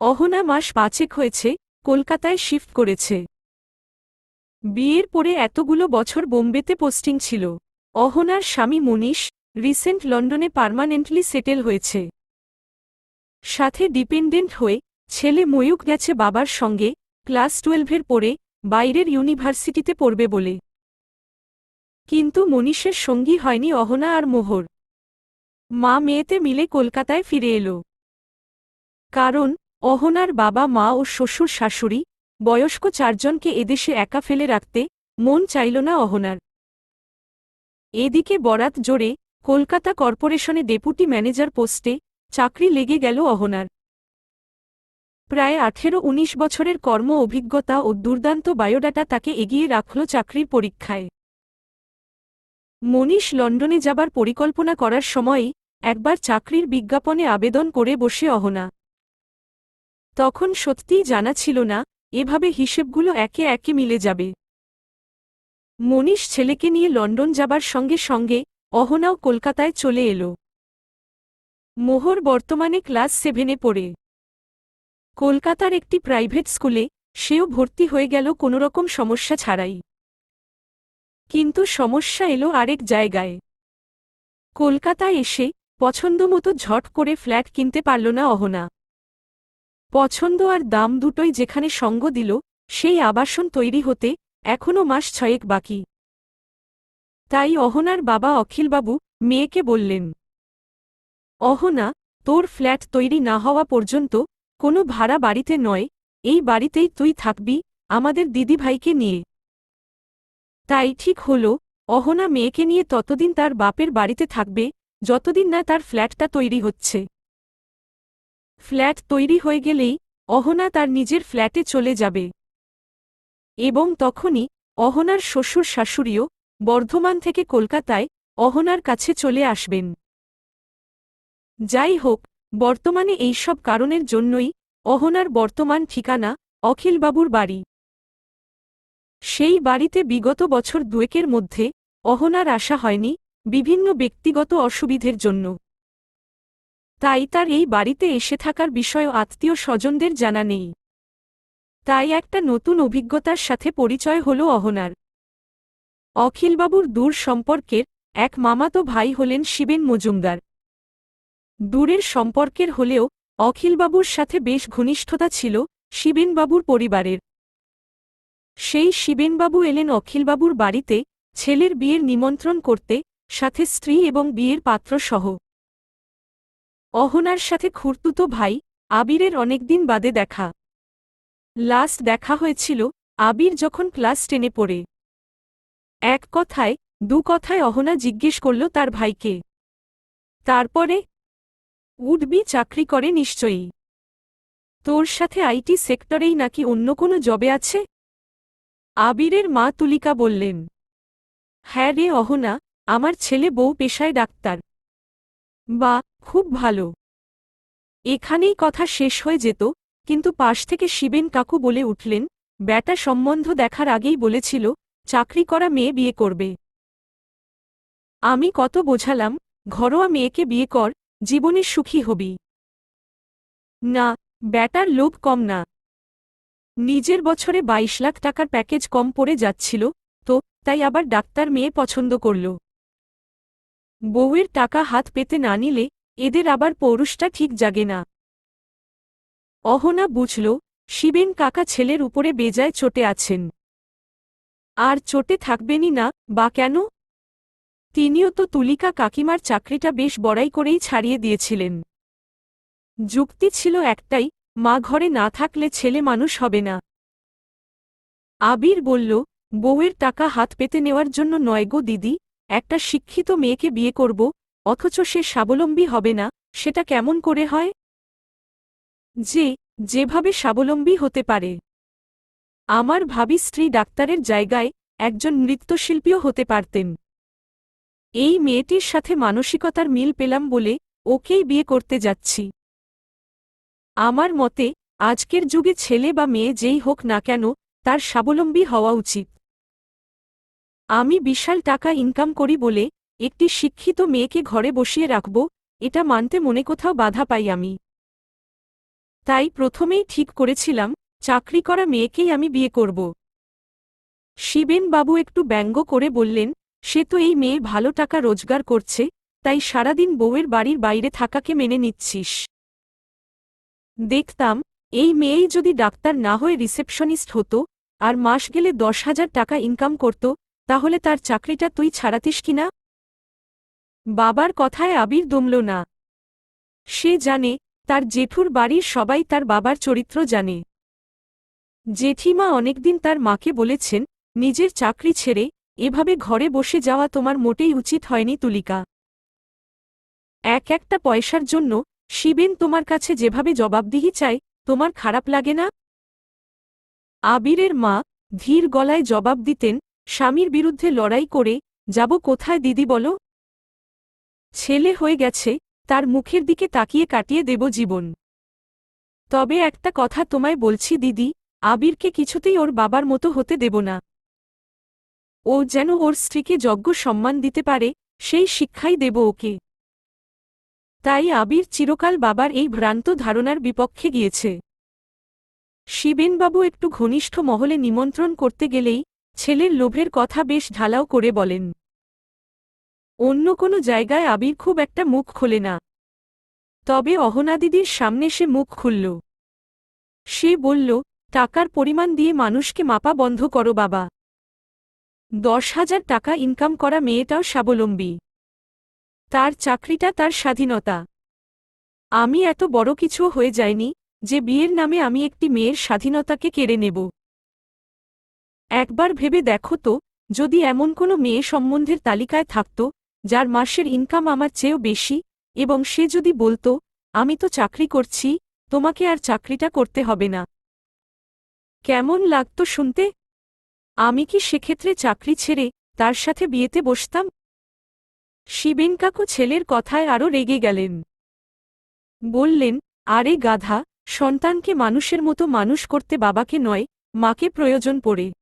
অহনা মাস পাঁচেক হয়েছে, কলকাতায় শিফট করেছে। বিয়ের পরে এতগুলো বছর বোম্বেতে পোস্টিং ছিল। অহনার স্বামী মনীষ রিসেন্ট লন্ডনে পার্মানেন্টলি সেটেল হয়েছে। সাথে ডিপেন্ডেন্ট হয়ে ছেলে ময়ূক গেছে বাবার সঙ্গে, ক্লাস টুয়েলভের পরে বাইরের ইউনিভার্সিটিতে পড়বে বলে। কিন্তু মনীষের সঙ্গী হয়নি অহনা আর মোহর। মা মেয়েতে মিলে কলকাতায় ফিরে এলো। কারণ অহনার বাবা, মা ও শ্বশুর শাশুড়ি, বয়স্ক চারজনকে এদেশে একা ফেলে রাখতে মন চাইল না অহনার। এদিকে বরাত জোরে কলকাতা কর্পোরেশনে ডেপুটি ম্যানেজার পোস্টে চাকরি লেগে গেল অহনার। প্রায় আঠেরো উনিশ বছরের কর্ম অভিজ্ঞতা ও দুর্দান্ত বায়োডাটা তাকে এগিয়ে রাখল চাকরির পরীক্ষায়। মনীষ লন্ডনে যাবার পরিকল্পনা করার সময়ই একবার চাকরির বিজ্ঞাপনে আবেদন করে বসে অহনা। তখন সত্যিই জানা ছিল না, এভাবে হিসেবগুলো একে একে মিলে যাবে। মনীষ ছেলেকে নিয়ে লন্ডন যাবার সঙ্গে সঙ্গে অহনাও কলকাতায় চলে এলো। মোহর বর্তমানে ক্লাস সেভেনে পড়ে। কলকাতার একটি প্রাইভেট স্কুলে সেও ভর্তি হয়ে গেল কোনোরকম সমস্যা ছাড়াই। কিন্তু সমস্যা এলো আরেক জায়গায়। কলকাতায় এসে পছন্দমতো ঝট করে ফ্ল্যাট কিনতে পারল না অহনা। পছন্দ আর দাম দুটোই যেখানে সঙ্গ দিল, সেই আবাসন তৈরি হতে এখনও মাস ছয়েক বাকি। তাই অহনার বাবা অখিলবাবু মেয়েকে বললেন, অহনা, তোর ফ্ল্যাট তৈরি না হওয়া পর্যন্ত কোনো ভাড়া বাড়িতে নয়, এই বাড়িতেই তুই থাকবি, আমাদের দিদিভাইকে নিয়ে। তাই ঠিক হল, অহনা মেয়েকে নিয়ে ততদিন তার বাপের বাড়িতে থাকবে, যতদিন না তার ফ্ল্যাটটা তৈরি হচ্ছে। ফ্ল্যাট তৈরি হয়ে গেলেই অহনা তার নিজের ফ্ল্যাটে চলে যাবে। এবং তখনই অহনার শ্বশুর শাশুড়িও বর্ধমান থেকে কলকাতায় অহনার কাছে চলে আসবেন। যাই হোক, বর্তমানে এইসব কারণের জন্যই অহনার বর্তমান ঠিকানা অখিলবাবুর বাড়ি। সেই বাড়িতে বিগত বছর দুয়েকের মধ্যে অহনার আসা হয়নি বিভিন্ন ব্যক্তিগত অসুবিধের জন্য। তাই তার এই বাড়িতে এসে থাকার বিষয় আত্মীয় স্বজনদের জানা নেই। তাই একটা নতুন অভিজ্ঞতার সাথে পরিচয় হল অহনার। অখিলবাবুর দূর সম্পর্কের এক মামাতো ভাই হলেন শিবেন মজুমদার। দূরের সম্পর্কের হলেও অখিলবাবুর সাথে বেশ ঘনিষ্ঠতা ছিল শিবেনবাবুর পরিবারের। সেই শিবেনবাবু এলেন অখিলবাবুর বাড়িতে ছেলের বিয়ের নিমন্ত্রণ করতে, সাথে স্ত্রী এবং বিয়ের পাত্রসহ। অহনার সাথে খুর্তুতো ভাই, আবিরের অনেকদিন বাদে দেখা। লাস্ট দেখা হয়েছিল, আবির যখন ক্লাস টেনে পড়ে। এক কথায়, দু কথায় অহনা জিজ্ঞেস করল তার ভাইকে। তারপরে, উডবি চাকরি করে নিশ্চয়ই। তোর সাথে আইটি সেক্টরেই নাকি অন্য কোনো জবে আছে? আবিরের মা তুলিকা বললেন। হ্যাঁ রে অহনা, আমার ছেলে বউ পেশায় ডাক্তার। বা খুব ভালো। এখানেই কথা শেষ হয়ে যেত, কিন্তু পাশ থেকে শিবেন কাকু বলে উঠলেন, ব্যাটা সম্বন্ধ দেখার আগেই বলেছিল, চাকরি করা মেয়ে বিয়ে করবে। আমি কত বোঝালাম, ঘরোয়া মেয়েকে বিয়ে কর, জীবনে সুখী হবি। না, ব্যাটার লোভ কম না। নিজের বছরে ২২ লাখ টাকার প্যাকেজ কম পড়ে যাচ্ছিল, তো, তাই আবার ডাক্তার মেয়ে পছন্দ করল। বউয়ের টাকা হাত পেতে না নিলে এদের আবার পৌরুষটা ঠিক জাগে না। অহনা বুঝল, শিবেন কাকা ছেলের উপরে বেজায় চটে আছেন। আর চটে থাকবেনই না, বা কেন? তিনিও তো তুলিকা কাকিমার চাকরিটা বেশ বড়াই করেই ছাড়িয়ে দিয়েছিলেন। যুক্তি ছিল একটাই, মা ঘরে না থাকলে ছেলে মানুষ হবে না। আবির বলল, বউয়ের টাকা হাত পেতে নেওয়ার জন্য নয় গো দিদি, একটা শিক্ষিত মেয়েকে বিয়ে করব অথচ সে স্বাবলম্বী হবে না, সেটা কেমন করে হয়? যে, যেভাবে স্বাবলম্বী হতে পারে। আমার ভাবি স্ত্রী ডাক্তারের জায়গায় একজন নৃত্যশিল্পীও হতে পারতেন। এই মেয়েটির সাথে মানসিকতার মিল পেলাম বলে ওকেই বিয়ে করতে যাচ্ছি। আমার মতে, আজকের যুগে ছেলে বা মেয়ে যেই হোক না কেন, তার স্বাবলম্বী হওয়া উচিত। আমি বিশাল টাকা ইনকাম করি বলে একটি শিক্ষিত মেয়েকে ঘরে বসিয়ে রাখব, এটা মানতে মনে কোথাও বাধা পাই আমি। তাই প্রথমেই ঠিক করেছিলাম, চাকরি করা মেয়েকেই আমি বিয়ে করব। শিবেন বাবু একটু ব্যঙ্গ করে বললেন, সে তো এই মেয়ে ভালো টাকা রোজগার করছে, তাই সারাদিন বউয়ের বাড়ির বাইরে থাকাকে মেনে নিচ্ছিস। দেখতাম, এই মেয়েই যদি ডাক্তার না হয়ে রিসেপশনিস্ট হতো, আর মাস গেলে দশ হাজার টাকা ইনকাম করত, তাহলে তার চাকরিটা তুই ছাড়াতিস কিনা? বাবার কথায় আবির দমল না। সে জানে, তার জেঠুর বাড়ির সবাই তার বাবার চরিত্র জানে। জেঠিমা অনেকদিন তার মাকে বলেছেন, নিজের চাকরি ছেড়ে, এভাবে ঘরে বসে যাওয়া তোমার মোটেই উচিত হয়নি তুলিকা। এক একটা পয়সার জন্য, শিবেন তোমার কাছে যেভাবে জবাবদিহি চায়, তোমার খারাপ লাগে না? আবিরের মা, ধীর গলায় জবাব দিতেন, স্বামীর বিরুদ্ধে লড়াই করে, যাব কোথায় দিদি বলো? ছেলে হয়ে গেছে, তার মুখের দিকে তাকিয়ে কাটিয়ে দেব জীবন। তবে একটা কথা তোমায় বলছি দিদি, আবিরকে কিছুতেই ওর বাবার মতো হতে দেব না। ও যেন ওর স্ত্রীকে যজ্ঞ সম্মান দিতে পারে, সেই শিক্ষাই দেব ওকে। তাই আবির চিরকাল বাবার এই ভ্রান্ত ধারণার বিপক্ষে গিয়েছে। শিবেনবাবু একটু ঘনিষ্ঠ মহলে নিমন্ত্রণ করতে গেলেই, ছেলের লোভের কথা বেশ ঢালাও করে বলেন। অন্য কোনো জায়গায় আবির খুব একটা মুখ খোলে না। তবে অহনাদিদির সামনে সে মুখ খুলল। সে বলল, টাকার পরিমাণ দিয়ে মানুষকে মাপা বন্ধ করো বাবা। দশ হাজার টাকা ইনকাম করা মেয়েটাও স্বাবলম্বী। তার চাকরিটা তার স্বাধীনতা। আমি এত বড় কিছু হয়ে যায়নি যে বিয়ের নামে আমি একটি মেয়ের স্বাধীনতাকে কেড়ে নেব। একবার ভেবে দেখো তো, যদি এমন কোনো মেয়ে সম্বন্ধের তালিকায় থাকত যার মাসের ইনকাম আমার চেয়েও বেশি, এবং সে যদি বলতো, আমি তো চাকরি করছি, তোমাকে আর চাকরিটা করতে হবে না। কেমন লাগত শুনতে? আমি কি সেক্ষেত্রে চাকরি ছেড়ে তার সাথে বিয়েতে বসতাম? শিবেন কাকু ছেলের কথায় আরও রেগে গেলেন। বললেন, আরে গাধা, সন্তানকে মানুষের মতো মানুষ করতে বাবাকে নয়, মাকে প্রয়োজন পড়ে।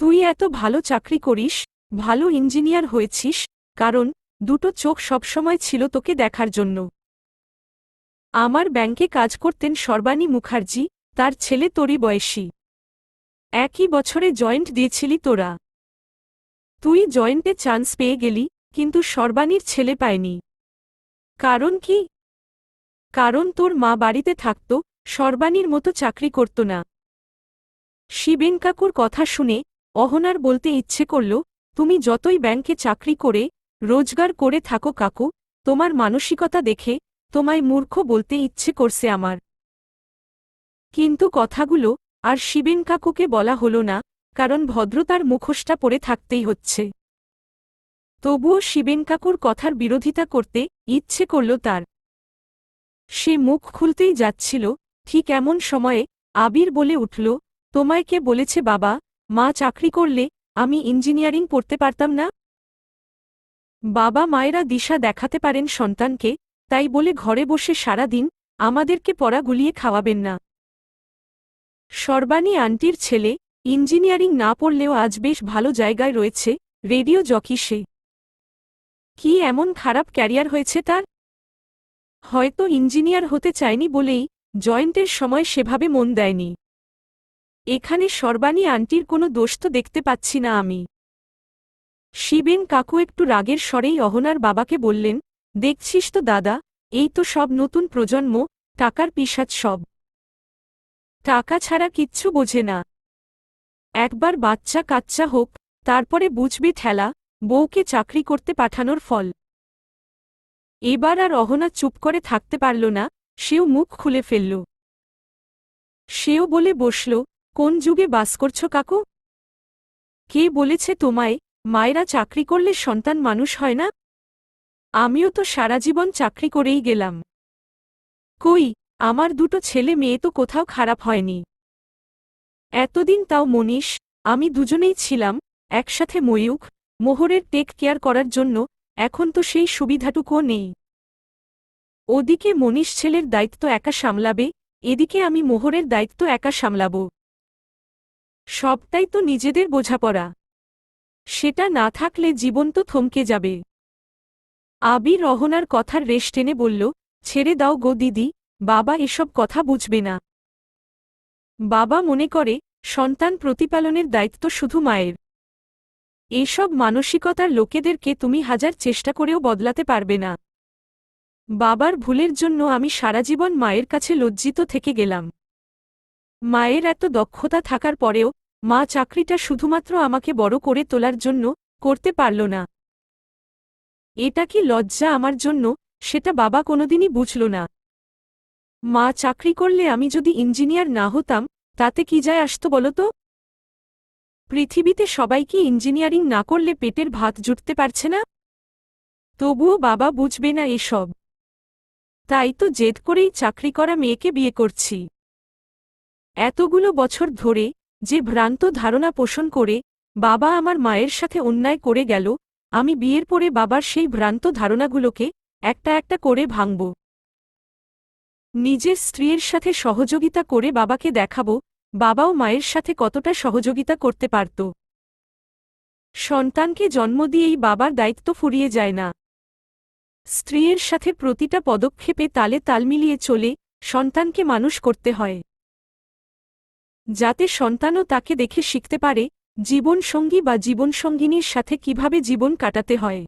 তুই এত ভালো চাকরি করিস ভালো ইঞ্জিনিয়ার হয়েছিস, কারণ দুটো চোখ সবসময় ছিল তোকে দেখার জন্য। আমার ব্যাংকে কাজ করতেন সর্বাণী মুখার্জি, তার ছেলে তোরই বয়সী। একই বছরে জয়েন্ট দিয়েছিলি তোরা। তুই জয়েন্টে চান্স পেয়ে গেলি, কিন্তু সর্বাণীর ছেলে পায়নি। কারণ কি? কারণ তোর মা বাড়িতে থাকত, সর্বাণীর মতো চাকরি করত না। শিবেন কাকুর কথা শুনে অহনার বলতে ইচ্ছে করল তুমি যতই ব্যাংকে চাকরি করে, রোজগার করে থাকো কাকু, তোমার মানসিকতা দেখে তোমায় মূর্খ বলতে ইচ্ছে করছে আমার। কিন্তু কথাগুলো আর শিবেন কাকুকে বলা হল না, কারণ ভদ্রতার মুখোশটা পরে থাকতেই হচ্ছে। তবুও শিবেন কাকুর কথার বিরোধিতা করতে ইচ্ছে করল তার। সে মুখ খুলতেই যাচ্ছিল, ঠিক এমন সময়ে আবির বলে উঠল, তোমায় কে বলেছে বাবা, মা চাকরি করলে আমি ইঞ্জিনিয়ারিং পড়তে পারতাম না? বাবা মায়েরা দিশা দেখাতে পারেন সন্তানকে, তাই বলে ঘরে বসে সারাদিন আমাদেরকে পড়া গুলিয়ে খাওয়াবেন না। সর্বাণী আন্টির ছেলে, ইঞ্জিনিয়ারিং না পড়লেও আজ বেশ ভালো জায়গায় রয়েছে, রেডিও জকি সে। কি এমন খারাপ ক্যারিয়ার হয়েছে তার? হয়তো ইঞ্জিনিয়ার হতে চায়নি বলেই জয়েন্টের সময় সেভাবে মন দেয়নি। এখানে সর্বাণী আন্টির কোনো দোষ তো দেখতে পাচ্ছি না আমি। শিবেন কাকু একটু রাগের স্বরেই অহনার বাবাকে বললেন, দেখছিস তো দাদা, এই তো সব নতুন প্রজন্ম, টাকার পিসাজ সব। টাকা ছাড়া কিচ্ছু বোঝে না। একবার বাচ্চা কাচ্চা হোক, তারপরে বুঝবে ঠেলা, বউকে চাকরি করতে পাঠানোর ফল। এবার আর অহনা চুপ করে থাকতে পারল না, সেও মুখ খুলে ফেলল। সেও বলে বসল কোন যুগে বাস করছ কাকু? কে বলেছে তোমায়, মায়েরা চাকরি করলে সন্তান মানুষ হয় না? আমিও তো সারা জীবন চাকরি করেই গেলাম। কই, আমার দুটো ছেলে মেয়ে তো কোথাও খারাপ হয়নি। এতদিন তাও মনীষ, আমি দুজনেই ছিলাম, একসাথে ময়ূখ, মোহরের টেক কেয়ার করার জন্য, এখন তো সেই সুবিধাটুকুও নেই। ওদিকে মনীষ ছেলের দায়িত্ব একা সামলাবে, এদিকে আমি মোহরের দায়িত্ব একা সামলাব। সবটাই তো নিজেদের বোঝাপড়া। সেটা না থাকলে জীবন তো থমকে যাবে। আবির রহনার কথার রেশ টেনে বলল, ছেড়ে দাও গো দিদি, বাবা এসব কথা বুঝবে না। বাবা মনে করে, সন্তান প্রতিপালনের দায়িত্ব শুধু মায়ের। এসব মানসিকতার লোকেদেরকে তুমি হাজার চেষ্টা করেও বদলাতে পারবে না। বাবার ভুলের জন্য আমি সারা জীবন মায়ের কাছে লজ্জিত থেকে গেলাম। মায়ের এত দক্ষতা থাকার পরেও, মা চাকরিটা শুধুমাত্র আমাকে বড় করে তোলার জন্য করতে পারল না। এটা কি লজ্জা আমার জন্য, সেটা বাবা কোনোদিনই বুঝল না। মা চাকরি করলে আমি যদি ইঞ্জিনিয়ার না হতাম, তাতে কি যায় আসতো বলতো পৃথিবীতে সবাই কি ইঞ্জিনিয়ারিং না করলে পেটের ভাত জুটতে পারছে না? তবুও বাবা বুঝবে না এসব। তাই তো জেদ করেই চাকরি করা মেয়েকে বিয়ে করছি। এতগুলো বছর ধরে যে ভ্রান্ত ধারণা পোষণ করে বাবা আমার মায়ের সাথে অন্যায় করে গেল, আমি বিয়ের পরে বাবার সেই ভ্রান্ত ধারণাগুলোকে একটা একটা করে ভাঙব। নিজের স্ত্রীর সাথে সহযোগিতা করে বাবাকে দেখাব, বাবাও মায়ের সাথে কতটা সহযোগিতা করতে পারত। সন্তানকে জন্ম দিয়েই বাবার দায়িত্ব ফুরিয়ে যায় না। স্ত্রীর সাথে প্রতিটা পদক্ষেপে তালে তাল মিলিয়ে চলে সন্তানকে মানুষ করতে হয়। যাতে সন্তানও তাকে দেখে শিখতে পারে, জীবনসঙ্গী বা জীবনসঙ্গিনীর সাথে কীভাবে জীবন কাটাতে হয়।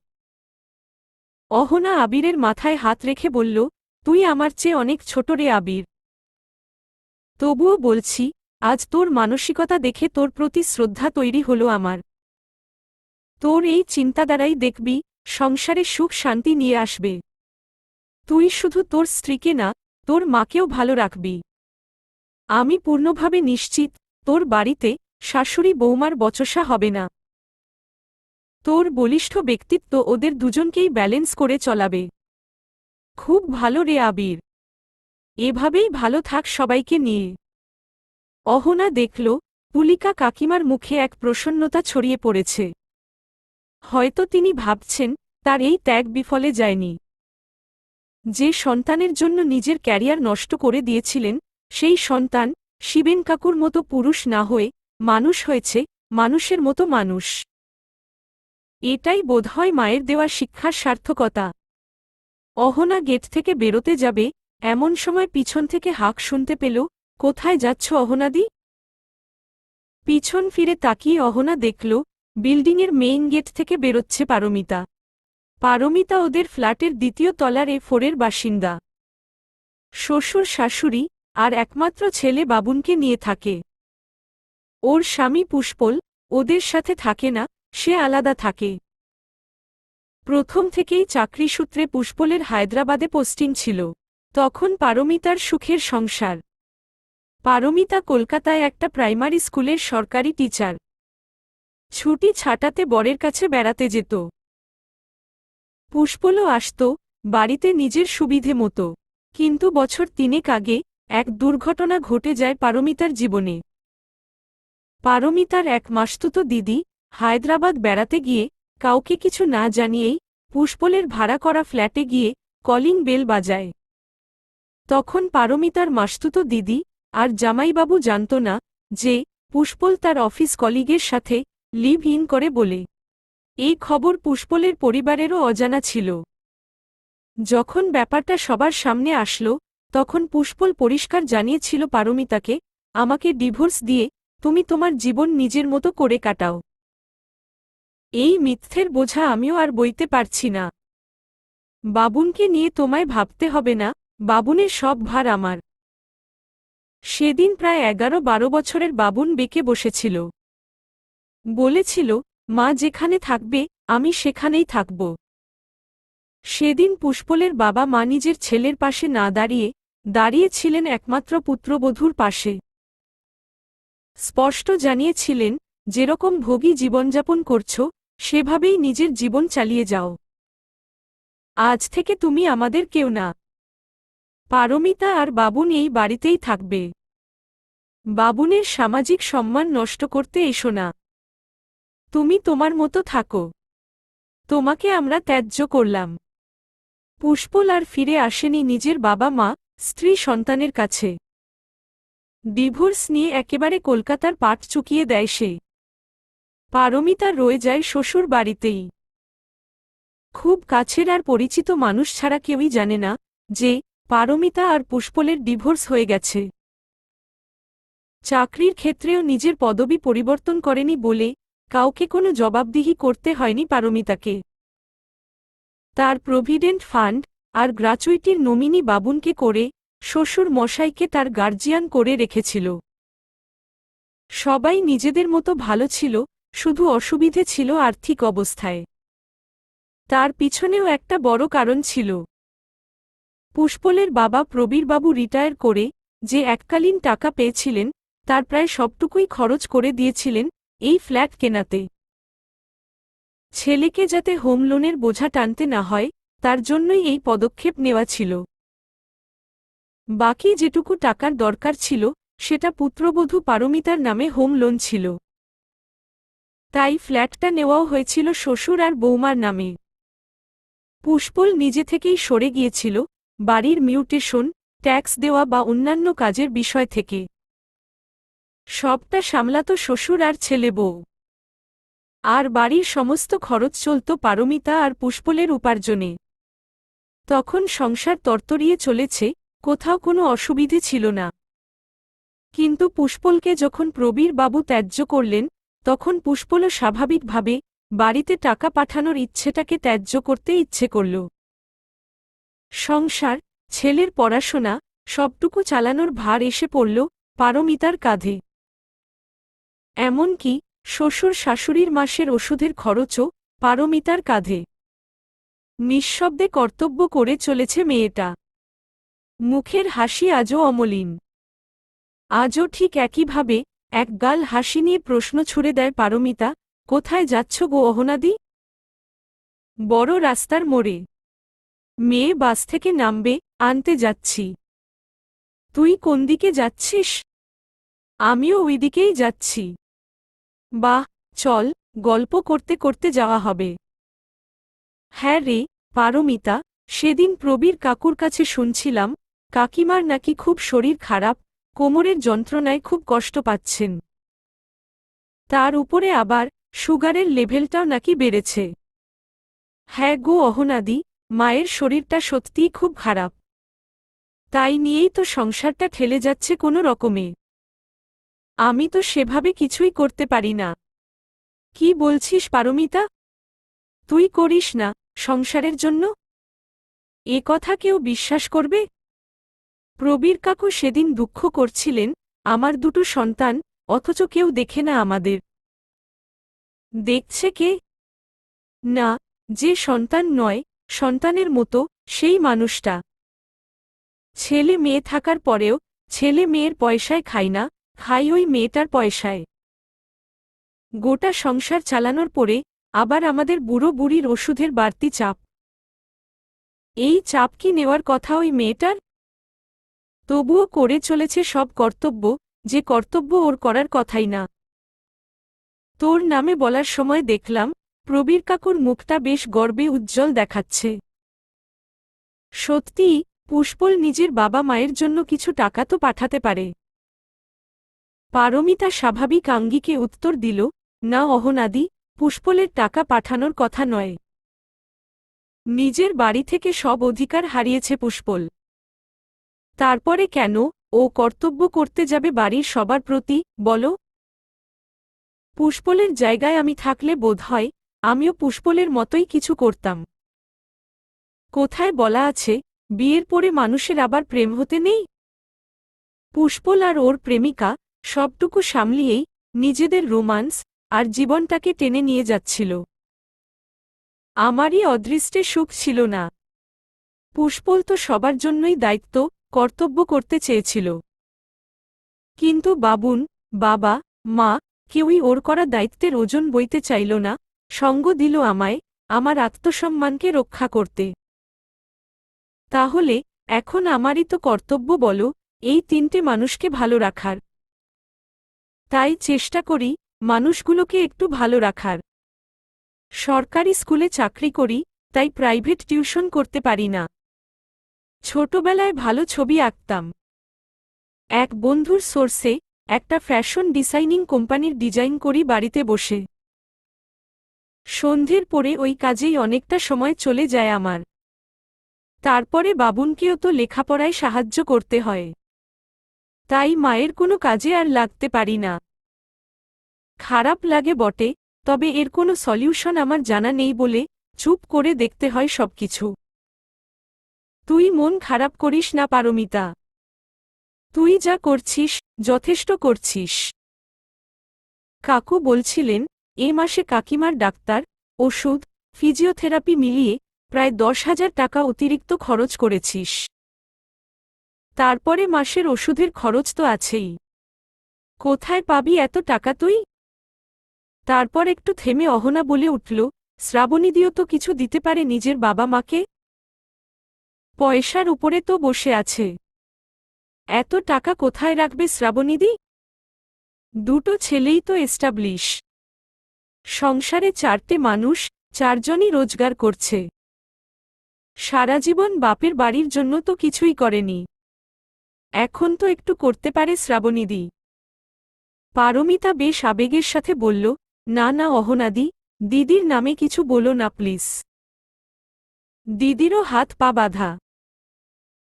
অহনা আবিরের মাথায় হাত রেখে বলল, তুই আমার চেয়ে অনেক ছোট রে আবির। তবুও বলছি, আজ তোর মানসিকতা দেখে তোর প্রতি শ্রদ্ধা তৈরি হল আমার। তোর এই চিন্তা দ্বারাই দেখবি, সংসারে সুখ শান্তি নিয়ে আসবে। তুই শুধু তোর স্ত্রীকে না, তোর মাকেও ভালো রাখবি। আমি পূর্ণভাবে নিশ্চিত, তোর বাড়িতে শাশুড়ি বৌমার বচসা হবে না। তোর বলিষ্ঠ ব্যক্তিত্ব ওদের দুজনকেই ব্যালেন্স করে চলাবে। খুব ভালো রে আবির। এভাবেই ভালো থাক সবাইকে নিয়ে। অহনা দেখল, পুলিকা কাকিমার মুখে এক প্রসন্নতা ছড়িয়ে পড়েছে। হয়তো তিনি ভাবছেন, তার এই ত্যাগ বিফলে যায়নি। যে সন্তানের জন্য নিজের ক্যারিয়ার নষ্ট করে দিয়েছিলেন সেই সন্তান শিবেন কাকুর মতো পুরুষ না হয়ে মানুষ হয়েছে, মানুষের মতো মানুষ। এটাই বোধহয় মায়ের দেওয়া শিক্ষার সার্থকতা। অহনা গেট থেকে বেরোতে যাবে, এমন সময় পিছন থেকে হাক শুনতে পেল, কোথায় যাচ্ছ অহনাদি? পিছন ফিরে তাকিয়ে অহনা দেখল, বিল্ডিংয়ের মেইন গেট থেকে বেরোচ্ছে পারমিতা। পারমিতা ওদের ফ্ল্যাটের দ্বিতীয় তলার এ ফোরের বাসিন্দা। শ্বশুর শাশুড়ি আর একমাত্র ছেলে বাবুনকে নিয়ে থাকে। ওর স্বামী পুষ্পল ওদের সাথে থাকে না, সে আলাদা থাকে। প্রথম থেকেই চাকরি সূত্রে পুষ্পলের হায়দ্রাবাদে পোস্টিং ছিল। তখন পারমিতার সুখের সংসার। পারমিতা কলকাতায় একটা প্রাইমারি স্কুলের সরকারি টিচার। ছুটি ছাটাতে বরের কাছে বেড়াতে যেত। পুষ্পলও আসত, বাড়িতে নিজের সুবিধে মতো। কিন্তু বছর তিনেক আগে এক দুর্ঘটনা ঘটে যায় পারমিতার জীবনে। পারমিতার এক মাসতুতো দিদি হায়দ্রাবাদ বেড়াতে গিয়ে কাউকে কিছু না জানিয়েই পুষ্পলের ভাড়া করা ফ্ল্যাটে গিয়ে কলিং বেল বাজায়। তখন পারমিতার মাসতুতো দিদি আর জামাইবাবু জানত না যে পুষ্পল তার অফিস কলিগের সাথে লিভ ইন করে বলে। এই খবর পুষ্পলের পরিবারেরও অজানা ছিল। যখন ব্যাপারটা সবার সামনে আসলো তখন পুষ্পল পরিষ্কার জানিয়েছিল পারমিতাকে, আমাকে ডিভোর্স দিয়ে তুমি তোমার জীবন নিজের মতো করে কাটাও। এই মিথ্যের বোঝা আমিও আর বইতে পারছি না। বাবুনকে নিয়ে তোমায় ভাবতে হবে না, বাবুনের সব ভার আমার। সেদিন প্রায় এগারো বারো বছরের বাবুন বেঁকে বসেছিল। বলেছিল, মা যেখানে থাকবে, আমি সেখানেই থাকব। সেদিন পুষ্পলের বাবা মা নিজের ছেলের পাশে না দাঁড়িয়ে দাঁড়িয়েছিলেন একমাত্র পুত্রবধূর পাশে। স্পষ্ট জানিয়েছিলেন, যেরকম ভোগী জীবনযাপন করছ, সেভাবেই নিজের জীবন চালিয়ে যাও। আজ থেকে তুমি আমাদের কেউ না। পারমিতা আর বাবুন এই বাড়িতেই থাকবে। বাবুনের সামাজিক সম্মান নষ্ট করতে এসো না। তুমি তোমার মতো থাকো। তোমাকে আমরা ত্যায্য করলাম। পুষ্পল আর ফিরে আসেনি নিজের বাবা মা স্ত্রী সন্তানের কাছে। ডিভোর্স নিয়ে একেবারে কলকাতার পাট চুকিয়ে দেয় সে। পারমিতা রয়ে যায় শ্বশুর বাড়িতেই। খুব কাছের আর পরিচিত মানুষ ছাড়া কেউই জানে না যে, পারমিতা আর পুষ্পলের ডিভোর্স হয়ে গেছে। চাকরির ক্ষেত্রেও নিজের পদবি পরিবর্তন করেনি বলে কাউকে কোনো জবাবদিহি করতে হয়নি পারমিতাকে। তার প্রভিডেন্ট ফান্ড আর গ্রাচুইটির নমিনি বাবুনকে করে শ্বশুর মশাইকে তার গার্জিয়ান করে রেখেছিল। সবাই নিজেদের মতো ভালো ছিল, শুধু অসুবিধে ছিল আর্থিক অবস্থায়। তার পিছনেও একটা বড় কারণ ছিল। পুষ্পলের বাবা প্রবীরবাবু রিটায়ার করে যে এককালীন টাকা পেয়েছিলেন, তার প্রায় সবটুকুই খরচ করে দিয়েছিলেন এই ফ্ল্যাট কেনাতে। ছেলেকে যাতে হোম লোনের বোঝা টানতে না হয় তার জন্যই এই পদক্ষেপ নেওয়া ছিল। বাকি যেটুকু টাকার দরকার ছিল, সেটা পুত্রবধূ পারমিতার নামে হোম লোন ছিল। তাই ফ্ল্যাটটা নেওয়াও হয়েছিল শ্বশুর আর বৌমার নামে। পুষ্পল নিজে থেকেই সরে গিয়েছিল, বাড়ির মিউটেশন, ট্যাক্স দেওয়া বা অন্যান্য কাজের বিষয় থেকে। সবটা সামলাত শ্বশুর আর ছেলে বউ। আর বাড়ির সমস্ত খরচ চলত পারমিতা আর পুষ্পলের উপার্জনে। তখন সংসার তরতরিয়ে চলেছে, কোথাও কোনো অসুবিধে ছিল না। কিন্তু পুষ্পলকে যখন প্রবীর বাবু ত্যায্য করলেন, তখন পুষ্পলও স্বাভাবিকভাবে বাড়িতে টাকা পাঠানোর ইচ্ছেটাকে ত্যায্য করতে ইচ্ছে করল। সংসার, ছেলের পড়াশোনা, সবটুকু চালানোর ভার এসে পড়ল পারমিতার কাঁধে। এমনকি শ্বশুর শাশুড়ির মাসের ওষুধের খরচও পারমিতার কাঁধে। নিঃশব্দে কর্তব্য করে চলেছে মেয়েটা। মুখের হাসি আজও অমলিন। আজও ঠিক একইভাবে এক গাল হাসি নিয়ে প্রশ্ন ছুড়ে দেয় পারমিতা, কোথায় যাচ্ছ গো অহনাদি? বড় রাস্তার মোড়ে। মেয়ে বাস থেকে নামবে, আনতে যাচ্ছি। তুই কোন দিকে যাচ্ছিস? আমিও ওই দিকেই যাচ্ছি। বাহ, চল, গল্প করতে করতে যাওয়া হবে। হ্যাঁ রে পারমিতা, সেদিন প্রবীর কাকুর কাছে শুনছিলাম, কাকিমার নাকি খুব শরীর খারাপ, কোমরের যন্ত্রণায় খুব কষ্ট পাচ্ছেন। তার উপরে আবার সুগারের লেভেলটাও নাকি বেড়েছে। হ্যাঁ গো অহনাদি, মায়ের শরীরটা সত্যিই খুব খারাপ। তাই নিয়েই তো সংসারটা ঠেলে যাচ্ছে কোনো রকমে। আমি তো সেভাবে কিছুই করতে পারি না। কি বলছিস পারমিতা? তুই করিস না। সংসারের জন্য? এ কথা কেউ বিশ্বাস করবে? প্রবীর কাকু সেদিন দুঃখ করছিলেন, আমার দুটো সন্তান, অথচ কেউ দেখে না আমাদের। দেখছে কে? না, যে সন্তান নয়, সন্তানের মতো, সেই মানুষটা। ছেলে মেয়ে থাকার পরেও, ছেলে মেয়ের পয়সায় খাই না খাই ওই মেয়েটার পয়সায়। গোটা সংসার চালানোর পরে আবার আমাদের বুড়ো বুড়ির ওষুধের বাড়তি চাপ। এই চাপ কি নেওয়ার কথা ওই মেয়েটার? তবুও করে চলেছে সব কর্তব্য, যে কর্তব্য ওর করার কথাই না। তোর নামে বলার সময় দেখলাম, প্রবীর কাকুর মুখটা বেশ গর্বে উজ্জ্বল দেখাচ্ছে। সত্যিই পুষ্পল নিজের বাবা মায়ের জন্য কিছু টাকা তো পাঠাতে পারে। পারমিতা স্বাভাবিক আঙ্গিকে উত্তর দিল, না অহনাদি পুষ্পলের টাকা পাঠানোর কথা নয়। নিজের বাড়ি থেকে সব অধিকার হারিয়েছে পুষ্পল। তারপরে কেন ও কর্তব্য করতে যাবে বাড়ির সবার প্রতি, বলো? পুষ্পলের জায়গায় আমি থাকলে বোধ হয় আমিও পুষ্পলের মতোই কিছু করতাম। কোথায় বলা আছে, বিয়ের পরে মানুষের আবার প্রেম হতে নেই? পুষ্পল আর ওর প্রেমিকা সবটুকু সামলিয়েই নিজেদের রোমান্স আর জীবনটাকে টেনে নিয়ে যাচ্ছিল। আমারই অদৃষ্টে সুখ ছিল না। পুষ্পল তো সবার জন্যই দায়িত্ব, কর্তব্য করতে চেয়েছিল। কিন্তু বাবুন, বাবা, মা, কেউই ওর করা দায়িত্বের ওজন বইতে চাইল না, সঙ্গ দিল আমায়, আমার আত্মসম্মানকে রক্ষা করতে। তাহলে, এখন আমারই তো কর্তব্য বলো, এই তিনটে মানুষকে ভালো রাখার। তাই চেষ্টা করি মানুষগুলোকে একটু ভালো রাখার। সরকারি স্কুলে চাকরি করি, তাই প্রাইভেট টিউশন করতে পারি না। ছোটবেলায় ভালো ছবি আঁকতাম। এক বন্ধুর সোর্সে একটা ফ্যাশন ডিজাইনিং কোম্পানির ডিজাইন করি বাড়িতে বসে। সন্ধ্যের পরে ওই কাজেই অনেকটা সময় চলে যায় আমার। তারপরে বাবুনকেও তো লেখাপড়ায় সাহায্য করতে হয়। তাই মায়ের কোনো কাজে আর লাগতে পারি না। খারাপ লাগে বটে, তবে এর কোনো সলিউশন আমার জানা নেই বলে চুপ করে দেখতে হয় সবকিছু। তুই মন খারাপ করিস না পারমিতা। তুই যা করছিস, যথেষ্ট করছিস। কাকু বলছিলেন, এ মাসে কাকিমার ডাক্তার, ওষুধ, ফিজিওথেরাপি মিলিয়ে প্রায় দশ হাজার টাকা অতিরিক্ত খরচ করেছিস। তারপরে মাসের ওষুধের খরচ তো আছেই। কোথায় পাবি এত টাকা তুই? তারপর একটু থেমে অহনা বলে উঠল শ্রাবণীদিও তো কিছু দিতে পারে নিজের বাবা মাকে? পয়সার উপরে তো বসে আছে। এত টাকা কোথায় রাখবে শ্রাবণীদি দুটো ছেলেই তো এস্টাবলিশ। সংসারে চারটে মানুষ, চারজনই রোজগার করছে। সারা জীবন বাপের বাড়ির জন্য তো কিছুই করেনি। এখন তো একটু করতে পারে শ্রাবণীদি পারমিতা বেশ আবেগের সাথে বলল না না, অহনাদি, দিদির নামে কিছু বলো না, প্লিজ। দিদিরও হাত পা বাঁধা।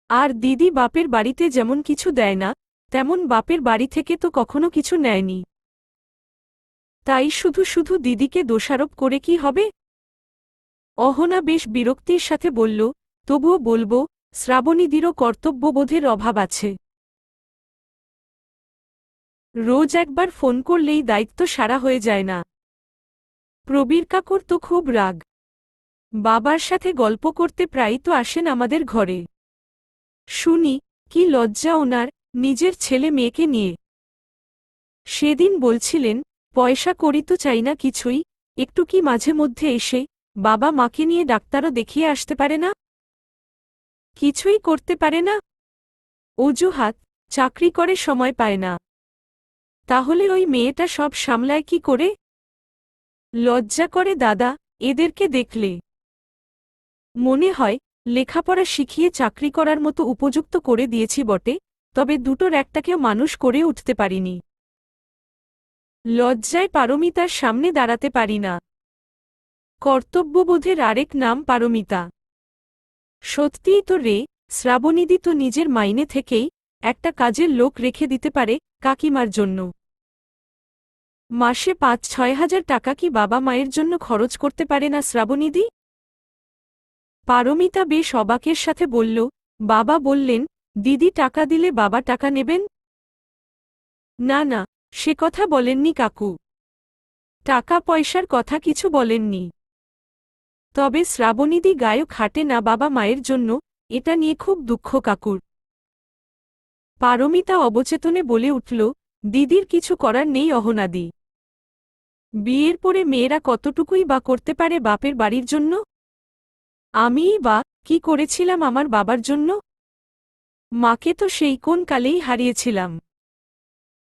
আর দিদি বাপের বাড়িতে যেমন কিছু দেয় না, তেমন বাপের বাড়ি থেকে তো কখনো কিছু নেয়নি। তাই শুধু শুধু দিদিকে দোষারোপ করে কি হবে? অহনা বেশ বিরক্তির সাথে বলল, তবুও বলব, শ্রাবণীদিরও কর্তব্যবোধের অভাব আছে। রোজ একবার ফোন করলেই দায়িত্ব সারা হয়ে যায় না। প্রবীর কাকুর তো খুব রাগ। বাবার সাথে গল্প করতে প্রায়ই তো আসেন আমাদের ঘরে। শুনি, কি লজ্জা ওনার, নিজের ছেলে মেয়েকে নিয়ে। সেদিন বলছিলেন, পয়সা করি তো চাই না কিছুই, একটু কি মাঝে মধ্যে এসে, বাবা মাকে নিয়ে ডাক্তারও দেখিয়ে আসতে পারে না? কিছুই করতে পারে না? অজুহাত, চাকরি করে সময় পায় না। তাহলে ওই মেয়েটা সব সামলায় কি করে? লজ্জা করে দাদা, এদেরকে দেখলে। মনে হয়, লেখাপড়া শিখিয়ে চাকরি করার মতো উপযুক্ত করে দিয়েছি বটে, তবে দুটোর একটাকেও মানুষ করে উঠতে পারিনি। লজ্জায় পারমিতার সামনে দাঁড়াতে পারি না। কর্তব্যবোধের আরেক নাম পারমিতা। সত্যিই তো রে, শ্রাবণীদি তো নিজের মাইনে থেকেই একটা কাজের লোক রেখে দিতে পারে কাকিমার জন্য। মাসে পাঁচ ছয় হাজার টাকা কি বাবা মায়ের জন্য খরচ করতে পারে না শ্রাবণীদি? পারমিতা বেশ অবাকের সাথে বলল, বাবা বললেন, দিদি টাকা দিলে বাবা টাকা নেবেন? না না, সে কথা বলেননি কাকু। টাকা পয়সার কথা কিছু বলেননি। তবে শ্রাবণীদি গায়ক খাটে না বাবা মায়ের জন্য, এটা নিয়ে খুব দুঃখ কাকুর। পারমিতা অবচেতনে বলে উঠল, দিদির কিছু করার নেই অহনাদি। বিয়ের পরে মেয়েরা কতটুকুই বা করতে পারে বাপের বাড়ির জন্য? আমিই বা কি করেছিলাম আমার বাবার জন্য? মাকে তো সেই কোন কালেই হারিয়েছিলাম।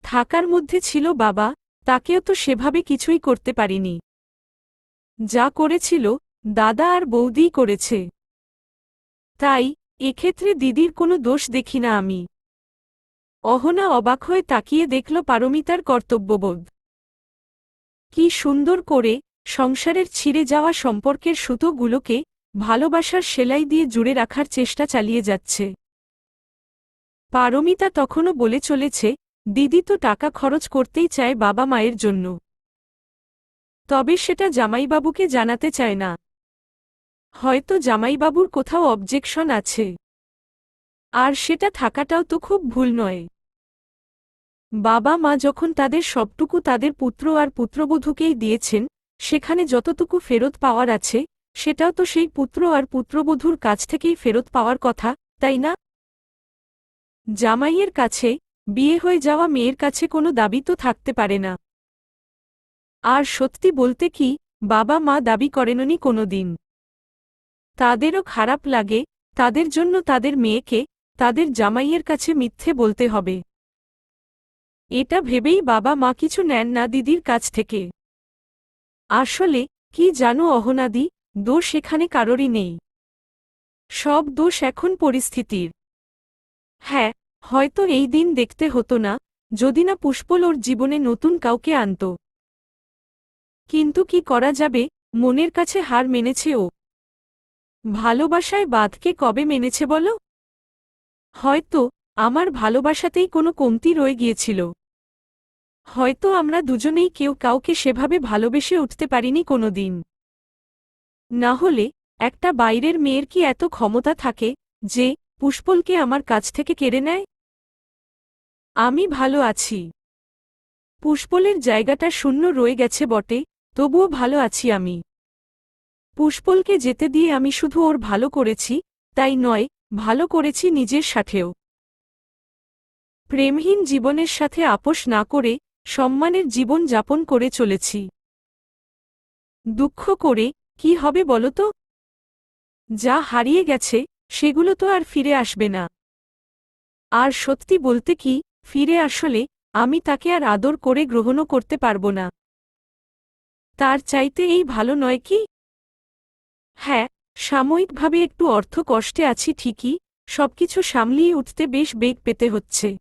থাকার মধ্যে ছিল বাবা, তাকেও তো সেভাবে কিছুই করতে পারিনি। যা করেছিল, দাদা আর বৌদিই করেছে। তাই, এক্ষেত্রে দিদির কোনো দোষ দেখি না আমি। অহনা অবাক হয়ে তাকিয়ে দেখল পারমিতার কর্তব্যবোধ। কি সুন্দর করে সংসারের ছিঁড়ে যাওয়া সম্পর্কের সুতোগুলোকে ভালোবাসার সেলাই দিয়ে জুড়ে রাখার চেষ্টা চালিয়ে যাচ্ছে। পারমিতা তখনও বলে চলেছে, দিদি তো টাকা খরচ করতেই চায় বাবা মায়ের জন্য। তবে সেটা জামাইবাবুকে জানাতে চায় না। হয়তো জামাইবাবুর কোথাও অবজেকশন আছে। আর সেটা থাকাটাও তো খুব ভুল নয়। বাবা মা যখন তাদের সবটুকু তাদের পুত্র আর পুত্রবধূকেই দিয়েছেন, সেখানে যতটুকু ফেরত পাওয়ার আছে, সেটাও তো সেই পুত্র আর পুত্রবধূর কাছ থেকেই ফেরত পাওয়ার কথা, তাই না? জামাইয়ের কাছে, বিয়ে হয়ে যাওয়া মেয়ের কাছে কোনো দাবি তো থাকতে পারে না। আর সত্যি বলতে কি, বাবা মা দাবি করেননি কোনো দিন তাদেরও খারাপ লাগে, তাদের জন্য তাদের মেয়েকে, তাদের জামাইয়ের কাছে মিথ্যে বলতে হবে। এটা ভেবেই বাবা মা কিছু নেন না দিদির কাছ থেকে। আসলে, কি জানো অহনাদি, দোষ এখানে কারোরই নেই। সব দোষ এখন পরিস্থিতির। হ্যাঁ হয়তো এই দিন দেখতে হতো না, যদি না পুষ্পল ওর জীবনে নতুন কাউকে আনত। কিন্তু কি করা যাবে, মনের কাছে হার মেনেছে ও। ভালোবাসায় বাদকে কবে মেনেছে বলো? হয়তো আমার ভালোবাসাতেই কোনো কমতি রয়ে গিয়েছিল। হয়তো আমরা দুজনেই কেউ কাউকে সেভাবে ভালোবেসে উঠতে পারিনি কোনোদিন। না হলে, একটা বাইরের মেয়ের কি এত ক্ষমতা থাকে, যে, পুষ্পলকে আমার কাছ থেকে কেড়ে নেয়? আমি ভালো আছি। পুষ্পলের জায়গাটা শূন্য রয়ে গেছে বটে, তবুও ভালো আছি আমি। পুষ্পলকে যেতে দিয়ে আমি শুধু ওর ভালো করেছি, তাই নয়, ভালো করেছি নিজের সাথেও। প্রেমহীন জীবনের সাথে আপোষ না করে সম্মানের জীবন যাপন করে চলেছি। দুঃখ করে কি হবে বলো তো? যা হারিয়ে গেছে, সেগুলো তো আর ফিরে আসবে না। আর সত্যি বলতে কি, ফিরে আসলে আমি তাকে আর আদর করে গ্রহণও করতে পারব না। তার চাইতে এই ভালো নয় কি? হ্যাঁ সাময়িকভাবে একটু অর্থ কষ্টে আছি ঠিকই, সবকিছু সামলিয়ে উঠতে বেশ বেগ পেতে হচ্ছে।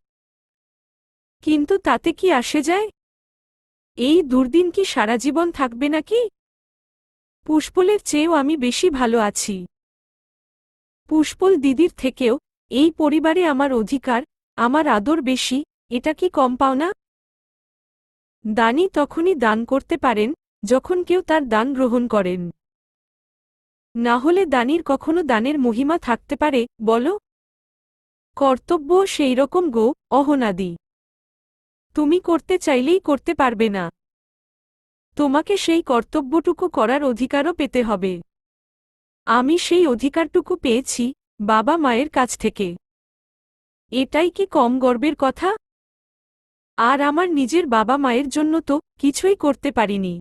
কিন্তু তাতে কি আসে যায়? এই দুর্দিন কি সারা জীবন থাকবে নাকি? পুষ্পলের চেয়েও আমি বেশি ভালো আছি। পুষ্পল দিদির থেকেও, এই পরিবারে আমার অধিকার, আমার আদর বেশি, এটা কি কম পাও না? দানি তখনই দান করতে পারেন, যখন কেউ তার দান গ্রহণ করেন। না হলে দানির কখনো দানের মহিমা থাকতে পারে, বলো? কর্তব্য সেই রকম গো, অহনাদি। তুমি করতে চাইলেই করতে পারবে না। তোমাকে সেই কর্তব্যটুকু করার অধিকারও পেতে হবে। আমি সেই অধিকারটুকু পেয়েছি, বাবা মায়ের কাছ থেকে। এটাই কি কম গর্বের কথা? আর আমার নিজের বাবা মায়ের জন্য তো কিছুই করতে পারিনি।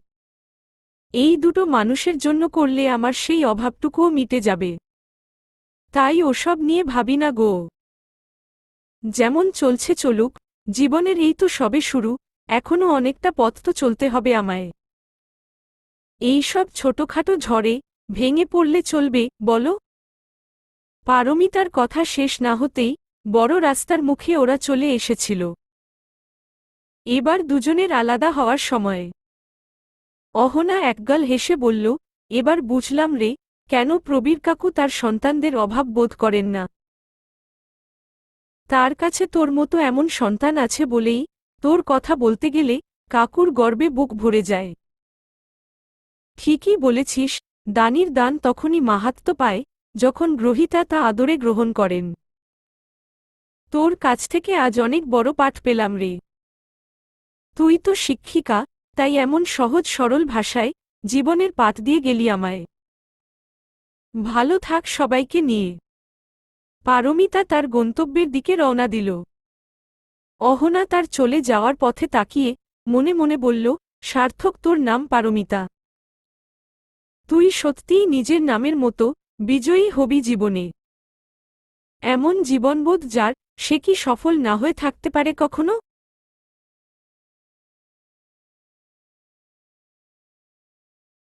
এই দুটো মানুষের জন্য করলে আমার সেই অভাবটুকুও মিটে যাবে। তাই ওসব নিয়ে ভাবি না গো। যেমন চলছে চলুক জীবনের এই তো সবে শুরু এখনও অনেকটা পথ তো চলতে হবে আমায়। এই সব ছোটখাটো ঝড়ে ভেঙে পড়লে চলবে, বলো? পারমিতার কথা শেষ না হতেই বড় রাস্তার মুখে ওরা চলে এসেছিল। এবার দুজনের আলাদা হওয়ার সময়। অহনা একগাল হেসে বলল, এবার বুঝলাম রে, কেন প্রবীর কাকু তার সন্তানদের অভাব বোধ করেন না? তার কাছে তোর মতো এমন সন্তান আছে বলেই তোর কথা বলতে গেলে কাকুর গর্বে বুক ভরে যায়। ঠিকই বলেছিস, দানির দান তখনই মাহাত্ম পায় যখন গ্রহিতা তা আদরে গ্রহণ করেন। তোর কাছ থেকে আজ অনেক বড় পাঠ পেলাম রে। তুই তো শিক্ষিকা, তাই এমন সহজ সরল ভাষায় জীবনের পাঠ দিয়ে গেলি আমায়। ভালো থাক সবাইকে নিয়ে। পারমিতা তার গন্তব্যের দিকে রওনা দিল। অহনা তার চলে যাওয়ার পথে তাকিয়ে মনে মনে বলল, সার্থক তোর নাম পারমিতা। তুই সত্যিই নিজের নামের মতো বিজয়ী হবি জীবনে। এমন জীবনবোধ যার সে কি সফল না হয়ে থাকতে পারে কখনো?